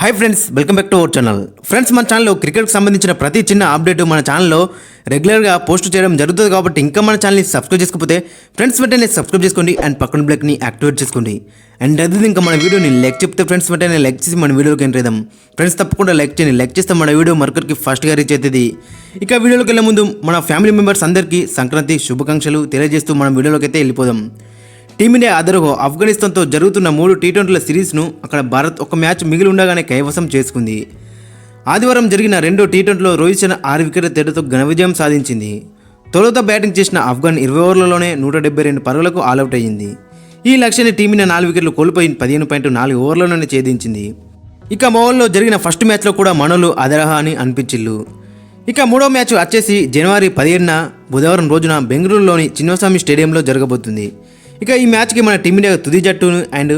Hi friends welcome back to our channel friends మన ఛానల్లో క్రికెట్కి సంబంధించిన ప్రతి చిన్న అప్డేట్ మన ఛానల్లో రెగ్యులర్గా పోస్ట్ చేయడం జరుగుతుంది కాబట్టి ఇంకా మన ఛానల్ని సబ్స్క్రైబ్ చేసుకోకపోతే ఫ్రెండ్స్ వెంటనే సబ్స్క్రైబ్ చేసుకోండి అండ్ పక్కన బ్లాక్ని యాక్టివేట్ చేసుకోండి. అండ్ అది ఇంకా మన వీడియోని లైక్ చెప్తే ఫ్రెండ్స్ వెంటనే లైక్ చేసి మన వీడియోకి ఎంట్రేద్దాం ఫ్రెండ్స్ తప్పకుండా లైక్ చేయండి. లైక్ చేస్తే మన వీడియో మరొకరికి ఫస్ట్గా రీచ్ అవుతుంది. ఇక వీడియోలోకి వెళ్ళే ముందు మన ఫ్యామిలీ మెంబర్స్ అందరికీ సంక్రాంతి శుభాకాంక్షలు తెలియజేస్తూ మనం వీడియోలోకి అయితే వెళ్ళిపోదాం. టీమిండియా అదరుగో ఆఫ్ఘనిస్తాన్తో జరుగుతున్న మూడు టీ ట్వంటీల సిరీస్ను అక్కడ భారత్ ఒక మ్యాచ్ మిగిలి ఉండగానే కైవసం చేసుకుంది. ఆదివారం జరిగిన రెండో టీ ట్వంటీలో రోహిత్ శర్మ ఆరు వికెట్ల తేడాతో ఘన విజయం సాధించింది. తొలుత బ్యాటింగ్ చేసిన ఆఫ్ఘన్ ఇరవై ఓవర్లలోనే నూట డెబ్బై రెండు పరుగులకు ఆల్అవుట్ అయ్యింది. ఈ లక్ష్యాన్ని టీమిండియా నాలుగు వికెట్లు కోల్పోయి పదిహేను పాయింట్ నాలుగు ఓవర్లలోనే ఛేదించింది. ఇక మోహన్లో జరిగిన ఫస్ట్ మ్యాచ్లో కూడా మనోలు అదరహా అని అనిపించిల్లు. ఇక మూడో మ్యాచ్ వచ్చేసి జనవరి పదిహేడున బుధవారం రోజున బెంగళూరులోని చిన్నస్వామి స్టేడియంలో జరగబోతుంది. ఇక ఈ మ్యాచ్కి మన టీమిండియా తుది జట్టును అండ్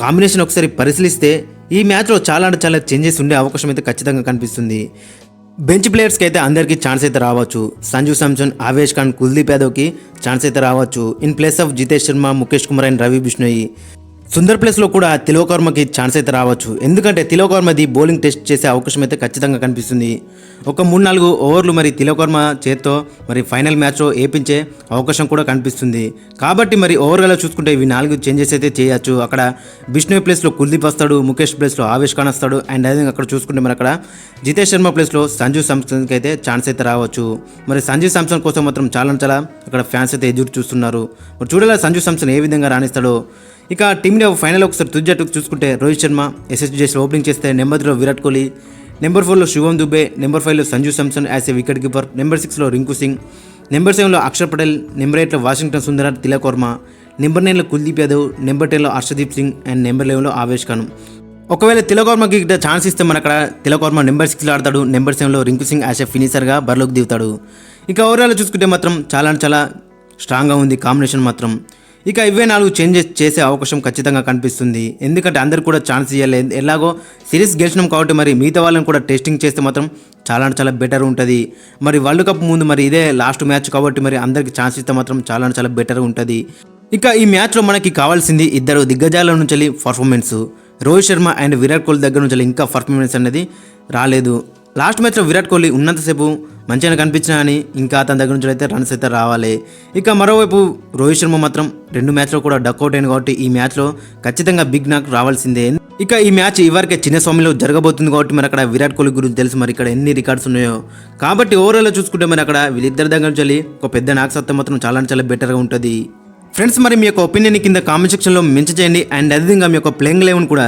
కాంబినేషన్ ఒకసారి పరిశీలిస్తే ఈ మ్యాచ్లో చాలా అంటే చాలా చేంజెస్ ఉండే అవకాశం అయితే ఖచ్చితంగా కనిపిస్తుంది. బెంచ్ ప్లేయర్స్కి అయితే అందరికీ ఛాన్స్ అయితే రావచ్చు. సంజు సామ్సన్ ఆవేష్ ఖాన్ కుల్దీప్ యాదవ్కి ఛాన్స్ అయితే రావచ్చు. In place of Jitesh Sharma Mukesh Kumar and Ravi Bishnoi. Sundar ప్లేస్లో కూడా తిలోకర్మకి ఛాన్స్ అయితే రావచ్చు. ఎందుకంటే తిలోకర్మది బౌలింగ్ టెస్ట్ చేసే అవకాశం అయితే ఖచ్చితంగా కనిపిస్తుంది. ఒక మూడు నాలుగు ఓవర్లు మరి తిలోకర్మ చేత్తో మరి ఫైనల్ మ్యాచ్లో ఏపించే అవకాశం కూడా కనిపిస్తుంది. కాబట్టి మరి ఓవర్గా చూసుకుంటే ఇవి నాలుగు చేంజెస్ అయితే చేయొచ్చు. అక్కడ బిష్ణోయ్ ప్లేస్లో కుల్దీప్ వస్తాడు ముఖేష్ ప్లేస్లో ఆవేష్ ఖాన్ వస్తాడు అండ్ అదే అక్కడ చూసుకుంటే మరి అక్కడ జితేష్ శర్మ ప్లేస్లో సంజు సామ్సన్కి అయితే ఛాన్స్ అయితే రావచ్చు. మరి సంజు సామ్సన్ కోసం మాత్రం చాలా చాలా అక్కడ ఫ్యాన్స్ అయితే ఎదురు చూస్తున్నారు. మరి చూడాలి సంజు సామ్సన్ ఏ విధంగా రాణిస్తాడో? ఇక టీమిండియా ఫైనల్ ఒకసారి తుది జట్టుకు చూసుకుంటే రోహిత్ శర్మ ఎస్ఎస్జీ చేసి ఓపెనింగ్ చేస్తే నెంబర్ త్రీలో విరాట్ కోహ్లీ నెంబర్ ఫోర్లో శివం దుబే నెంబర్ ఫైవ్లో Sanju Samson as a wicket keeper number సిక్స్లో రింకు సింగ్ నెంబర్ సెవెన్లో అక్షర్ పటేల్ నెంబర్ ఎయిట్లో వాషింగ్టన్ సుందర తిలక్ వర్మ నెంబర్ నైన్లో కుల్దీప్ యాదవ్ నెంబర్ టెన్లో హర్షదీప్ సింగ్ అండ్ నెంబర్ లెవెన్లో ఆవేష్ ఖాన్. ఒకవేళ తిలకవర్మకి ఇక్కడ ఛాన్స్ ఇస్తే మన అక్కడ తిలకవర్మ నెంబర్ సిక్స్లో ఆడతాడు నెంబర్ సెవెన్లో రింకు సింగ్ యాజ్ ఎ ఫినిషర్గా బరిలోకి దిగుతాడు. ఇక ఓవరాల్ చూసుకుంటే మాత్రం చాలా అంటే చాలా స్ట్రాంగ్గా ఉంది. కాంబినేషన్ మాత్రం. ఇక ఇవే నాలుగు చేంజెస్ చేసే అవకాశం ఖచ్చితంగా కనిపిస్తుంది. ఎందుకంటే అందరు కూడా ఛాన్స్ ఇవ్వాలి ఎలాగో సిరీస్ గెలిచినాం కాబట్టి మరి మిగతా వాళ్ళని కూడా టెస్టింగ్ చేస్తే మాత్రం చాలా అంటే చాలా బెటర్ ఉంటుంది. మరి వరల్డ్ కప్ ముందు మరి ఇదే లాస్ట్ మ్యాచ్ కాబట్టి మరి అందరికి ఛాన్స్ ఇస్తే మాత్రం చాలా చాలా బెటర్ ఉంటుంది. ఇక ఈ మ్యాచ్లో మనకి కావాల్సింది ఇద్దరు దిగ్గజాల నుంచి పర్ఫార్మెన్స్ రోహిత్ శర్మ అండ్ విరాట్ కోహ్లీ దగ్గర నుంచి ఇంకా పర్ఫార్మెన్స్ అనేది రాలేదు. లాస్ట్ మ్యాచ్లో విరాట్ కోహ్లీ ఉన్నంతసేపు మంచిగా కనిపించినా కానీ ఇంకా అతని దగ్గర నుంచి అయితే రన్స్ అయితే రావాలి. ఇక మరోవైపు రోహిత్ శర్మ మాత్రం రెండు మ్యాచ్లో కూడా డక్అవుట్ అయింది కాబట్టి ఈ మ్యాచ్లో ఖచ్చితంగా బిగ్ నాక్ రావాల్సిందే. ఇక ఈ మ్యాచ్ ఇవరకే చిన్న స్వామిలో జరగబోతుంది కాబట్టి మరి అక్కడ విరాట్ కోహ్లీ గురించి తెలుసు మరి ఇక్కడ ఎన్ని రికార్డ్స్ ఉన్నాయో. కాబట్టి ఓవరాల్ చూసుకుంటే మరి అక్కడ వీళ్ళిద్దరి దగ్గర నుంచి వెళ్ళి ఒక పెద్ద నాక్ సత్తా మాత్రం చాలా చాలా బెటర్గా ఉంటుంది. ఫ్రెండ్స్ మరి మీ యొక్క ఒపీనియన్ కింద కామెంట్ సెక్షన్లో మెన్షన్ చేయండి. అండ్ అదేవిధంగా మీ యొక్క ప్లేయింగ్ లెవెన్ కూడా